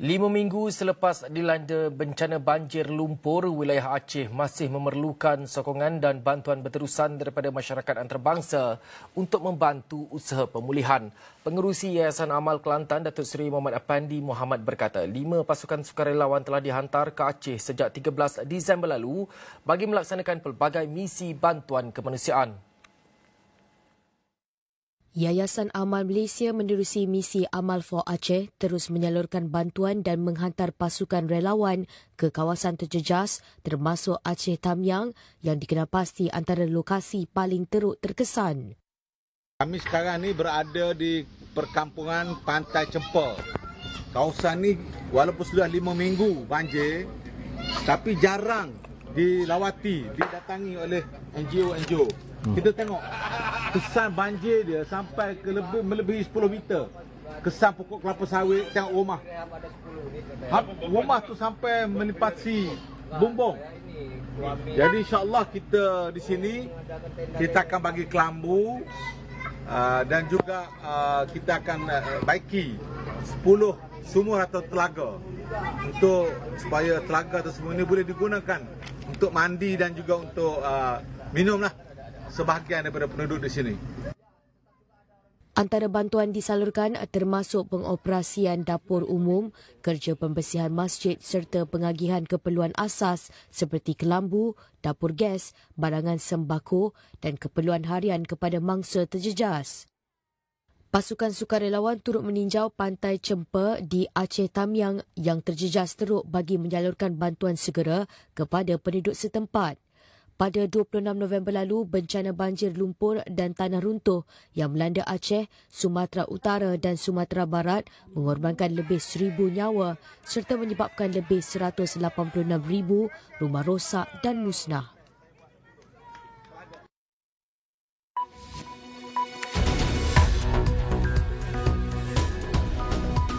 Lima minggu selepas dilanda bencana banjir lumpur, wilayah Aceh masih memerlukan sokongan dan bantuan berterusan daripada masyarakat antarabangsa untuk membantu usaha pemulihan. Pengerusi Yayasan Amal Kelantan, Datuk Seri Muhammad Apandi Muhammad berkata, lima pasukan sukarelawan telah dihantar ke Aceh sejak 13 Disember lalu bagi melaksanakan pelbagai misi bantuan kemanusiaan. Yayasan Amal Malaysia menerusi misi Amal for Aceh terus menyalurkan bantuan dan menghantar pasukan relawan ke kawasan terjejas termasuk Aceh Tamyang yang dikenal pasti antara lokasi paling teruk terkesan. Kami sekarang ni berada di perkampungan Pantai Cempel. Kawasan ni walaupun sudah lima minggu banjir tapi jarang dilawati, didatangi oleh NGO-NGO. Kita tengok kesan banjir dia sampai ke lebih melebihi 10 meter. Kesan pokok kelapa sawit tengok rumah. Rumah tu sampai menipati bumbung. Jadi insya-Allah kita di sini kita akan bagi kelambu uh, dan juga uh, kita akan uh, baiki 10 sumur atau telaga untuk supaya telaga tersebut ini boleh digunakan untuk mandi dan juga untuk minum lah sebahagian daripada penduduk di sini. Antara bantuan disalurkan termasuk pengoperasian dapur umum, kerja pembersihan masjid serta pengagihan keperluan asas seperti kelambu, dapur gas, barangan sembako dan keperluan harian kepada mangsa terjejas. Pasukan sukarelawan turut meninjau pantai Cempa di Aceh Tamyang yang terjejas teruk bagi menyalurkan bantuan segera kepada penduduk setempat. Pada 26 November lalu, bencana banjir lumpur dan tanah runtuh yang melanda Aceh, Sumatera Utara dan Sumatera Barat mengorbankan lebih 1,000 nyawa serta menyebabkan lebih 186,000 rumah rosak dan musnah.